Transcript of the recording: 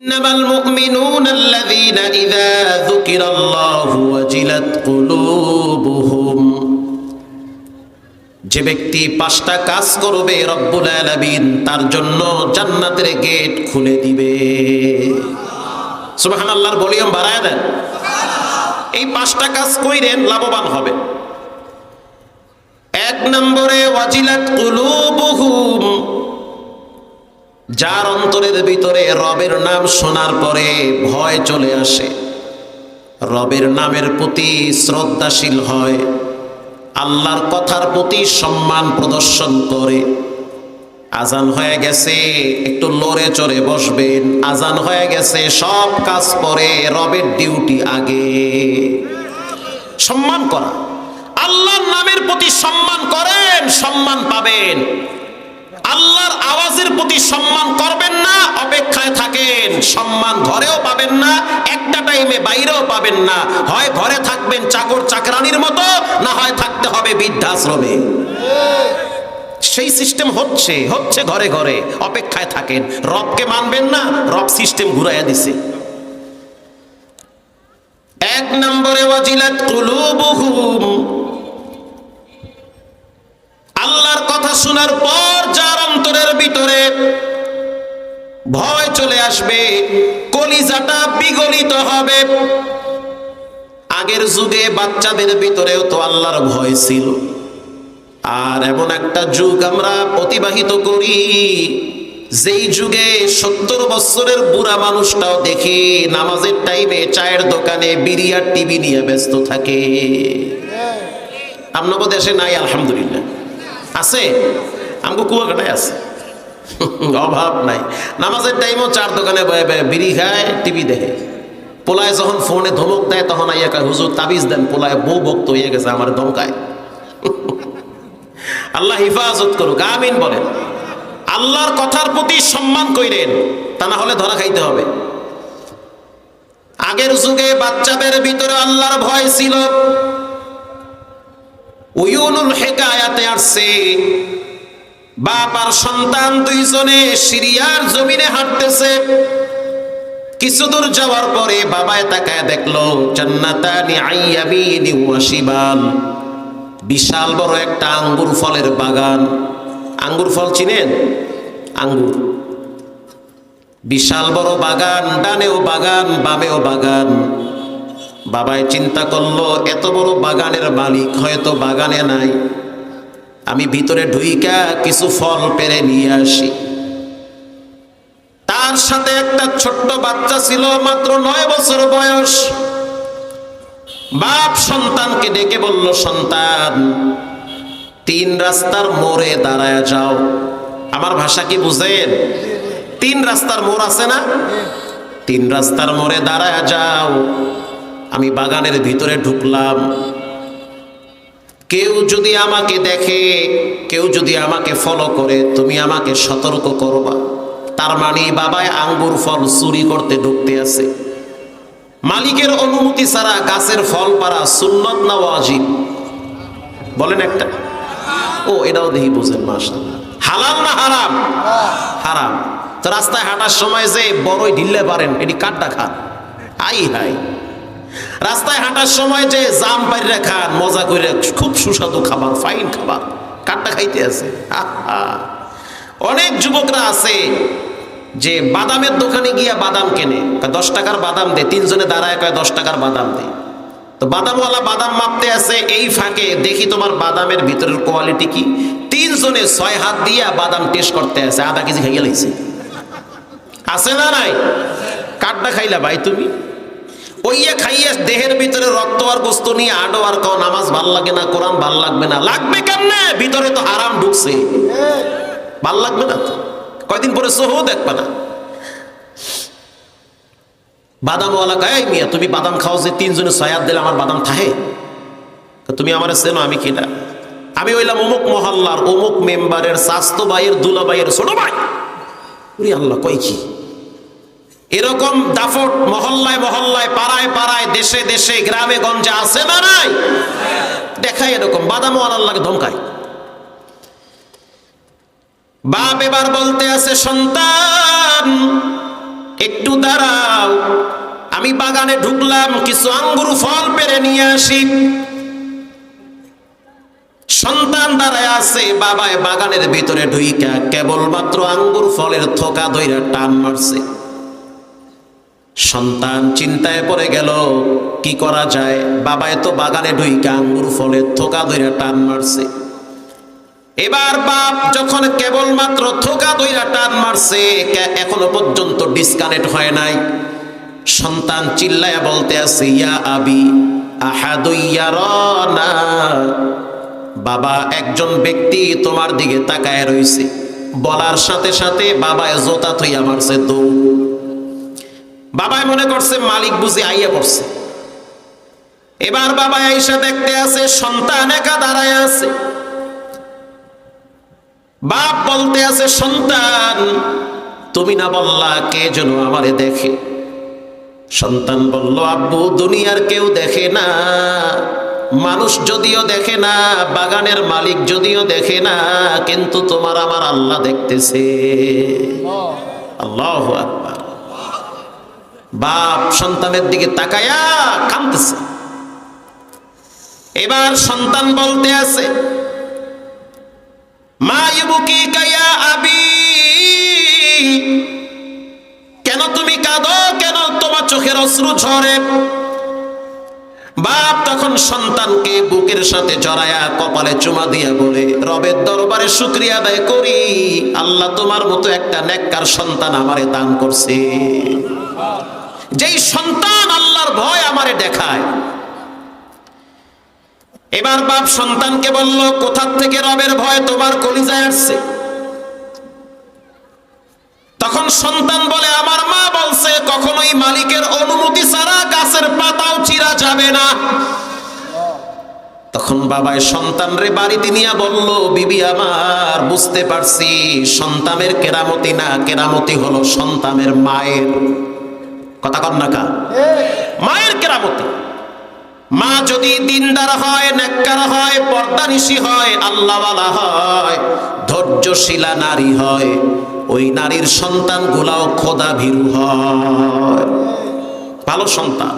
إنما المؤمنون الذين إذا ذكر الله وجلت قلوبهم যে ব্যক্তি পাঁচটা কাজ করবে রব্বুল আলামিন তার জন্য জান্নাতের গেট খুলে দিবে সুবহানাল্লাহর ভলিউম বাড়ায় দেন এই পাঁচটা কাজ কইরেন লাভবান হবে এক নম্বরে ওয়াজিলাত কুলুবুহুম যার অন্তরের ভিতরে রবের নাম শোনার পরে ভয় চলে আসে। রবের নামের প্রতি শ্রদ্ধাশীল হয়, আল্লাহর কথার প্রতি সম্মান প্রদর্শন করে। আজান হয়ে গেছে, একটু লড়ে চড়ে বসবেন। আজান হয়ে গেছে, সব কাজ পরে রবের ডিউটি আগে। সম্মান করা। আল্লাহর নামের প্রতি সম্মান করেন, সম্মান পাবেন। আল্লাহর আওয়াজের প্রতি সম্মান করবেন না, অপেক্ষায় থাকেন। সম্মান ঘরেও পাবেন না, একটা টাইমে বাইরেও পাবেন না। হয় ঘরে থাকবেন চাকর চাকরানির মতো, না হয় থাকতে হবে বৃদ্ধাশ্রমে। সেই সিস্টেম হচ্ছে হচ্ছে ঘরে ঘরে, অপেক্ষায় থাকেন। রবকে মানবেন না, রব সিস্টেম ঘুরাইয়া দিছে। এক নম্বরে ওয়াজিলাত কুলুবুহুম। আল্লাহর কথা শোনার পর ভিতরে ভয় চলে আসবে, কলিজাটা বিগলিত হবে। আগের যুগে বাচ্চাদের ভিতরেও তো আল্লাহর ভয় ছিল। আর এমন একটা যুগ আমরা অতিবাহিত করি, যেই যুগে সত্তর বছরের বুড়া মানুষটাও দেখি নামাজের টাইমে চায়ের দোকানে বিরিয়ার টিভি নিয়ে ব্যস্ত থাকে। আপনার দেশে নাই, আলহামদুলিল্লাহ। আছে? আমাকে কুয়াকাটায় আছে। অভাব নাই। নামাজের টাইমও চার দোকানে বয়ে বয়ে বিড়ি খায়, টিভি দেখে। পোলায় যখন ফোনে ধমক দেয়, তখন আইয়া কয়, হুজুর, তাবিজ দেন। পোলায় বউ ভক্ত হয়ে গেছে, আমার ধমকায়। আল্লাহ হিফাজত করুক, আমিন বলেন। আল্লাহর কথার প্রতি সম্মান কইরেন, তা না হলে ধরা খাইতে হবে। আগের যুগে বাচ্চাদের ভিতরে আল্লাহর ভয় ছিল। উয়ুনুল হেকায়াতে আসছে। বাপ আর সন্তান দুইজনে সিরিয়ার জমিনে হাঁটতেছে। কিছু দূর যাওয়ার পরে বাবায় তাকায় দেখল, জান্নাতানি বিশাল বড় একটা আঙ্গুর ফলের বাগান। আঙ্গুর ফল চিনেন? আঙ্গুর। বিশাল বড় বাগান, ডানেও বাগান, বামেও বাগান। বাবায় চিন্তা করল, এত বড় বাগানের মালিক হয়তো বাগানে নাই। আমি ভিতরে ঢুইকা কিছু ফল পেরে নিয়ে আসি। তার সাথে একটা ছোট্ট বাচ্চা ছিল, মাত্র নয় বছর বয়স। বাপ সন্তানকে ডেকে বলল, সন্তান, তিন রাস্তার মোড়ে দাঁড়ায় যাও। আমার ভাষা কি বুঝেন? তিন রাস্তার মোড় আছে না? তিন রাস্তার মোড়ে দাঁড়ায় যাও। আমি বাগানের ভিতরে ঢুকলাম। কেউ যদি আমাকে দেখে, কেউ যদি আমাকে ফলো করে, তুমি আমাকে সতর্ক করবা। তার মানে বাবায় আঙ্গুর ফল চুরি করতে ঢুকতে আছে। মালিকের অনুমতি ছাড়া গাছের ফল পারা সুন্নত না ওয়াজিব। বলেন একটা। ও, এটাও দেখি বুঝেন মাসা হালাল না হারাম? হারাম। তো রাস্তায় হাঁটার সময় যে বড়ই ঢিললে পারেন, এটি কাটটা খান আই হাই রাস্তায় হাঁটার সময় যে জাম পাইরা খান, মজা করে খুব সুস্বাদু খাবার ফাইন খাবার। কাটটা খাইতে আছে। অনেক যুবকরা আছে যে বাদামের দোকানে গিয়া বাদাম কেনে। দশ টাকার বাদাম দে। তিনজনে দাঁড়ায় কয়, দশ টাকার বাদাম দে। তো বাদামওয়ালা বাদাম মাপতে আছে এই ফাঁকে, দেখি তোমার বাদামের ভিতরের কোয়ালিটি কি? তিনজনে ছয় হাত দিয়া বাদাম টেস্ট করতে আছে, আধা কেজি খাইয়া লাইছে। আছে না নাই? কাঠটা খাইলা ভাই তুমি? ওইয়া খাইয়া দেহের ভিতরে রক্ত আর গোস্ত নিয়ে আডো আর কও, নামাজ ভালো লাগে না, কোরআন ভালো লাগবে না। লাগবে কেমনে? ভিতরে তো হারাম ঢুকছে। ভালো লাগবে না তো? কয়দিন পরে সোহো দেখবে না। বাদামওয়ালা গায়ে মিয়া, তুমি বাদাম খাও যে তিনজনে সয়াদ দিলে আমার বাদাম থাহে। তুমি আমার চেনো আমি কিনা? আমি হইলাম অমুক মহল্লার, অমুক মেম্বারের স্বাস্থ্য ভাইয়ের দুলা ভাইয়ের ছোট ভাই। আল্লাহ কই কি? এরকম দাফট মহল্লায় মহল্লায়, পাড়ায় পাড়ায়, দেশে দেশে, গ্রামে গঞ্জে আছে না নাই? দেখায় এরকম, বাদামও আল্লাহকে ধমকায়। বাপ এবার বলতে আছে, সন্তান, একটু দাঁড়াও, আমি বাগানে ঢুকলাম, কিছু আঙ্গুর ফল পেরে নিয়ে আসি। সন্তান দাঁড়ায় আছে, বাবায় বাগানের ভিতরে ঢুইকা, কেবলমাত্র আঙ্গুর ফলের থোকা দইরা টান মারছে। সন্তান চিন্তায় পড়ে গেল, কি করা যায়? বাবায় তো বাগানে ঢুইকা আঙ্গুর ফলের থোকা দইরা টান মারছে। এবার বাপ যখন কেবলমাত্র থোকা দইরা টান মারছে এখনও পর্যন্ত ডিসকানেক্ট হয় নাই। সন্তান চিল্লায়া বলতে আছে, ইয়া আবি আহাদুইয়া রনা বাবা একজন ব্যক্তি তোমার দিকে তাকায় রইছে। বলার সাথে সাথে বাবায় জোতা থইয়া মারছে দৌড়। বাবায় মনে করছে মালিক বুঝে আইয়া পড়ছে। এবার বাবা আইসা দেখতে আছে সন্তান একা দাঁড়ায় আছে। বাপ বলতে আছে সন্তান তুমি না বললা কে যেন আমারে দেখে? সন্তান বলল আব্বু দুনিয়ার কেউ দেখে না। মানুষ যদিও দেখে না বাগানের মালিক যদিও দেখে না কিন্তু তোমার আমার আল্লাহ দেখতেছে। আল্লাহ আকবার। বাপ সন্তানের দিকে তাকায়া কাঁদতেছে। এবার সন্তান বলতে আছে কেন তুমি কাঁদো? কেন তোমার চোখের অশ্রু ঝরে? বাপ তখন সন্তানকে বুকের সাথে জড়ায়া কপালে চুমা দিয়া বলে, রবের দরবারে শুক্রিয়া আদায় করি, আল্লাহ তোমার মতো একটা নেককার সন্তান আমারে দান করছে। যেই সন্তান আল্লাহর ভয় আমারে দেখায়। এবার বাপ সন্তানকে বলল, কোথার থেকে রবের ভয় তোমার কলিজায় আসছে? তখন সন্তান বলে, আমার মা বলছে, কখনোই মালিকের অনুমতি ছাড়া গাছের পাতাও চিরা যাবে না। তখন বাবায় সন্তান রে বাড়িতে নিয়ে বলল, বিবি, আমার বুঝতে পারছি, সন্তানের কেরামতি না, কেরামতি হলো সন্তানের মায়ের। কথা কন না মায়ের কেরামতি। মা যদি দিনদার হয় নেককার হয়, পর্দানিশি হয়, আল্লাহওয়ালা হয়, ধৈর্যশীলা নারী হয়, ওই নারীর সন্তান গুলাও খোদা ভীরু হয়। ভালো সন্তান।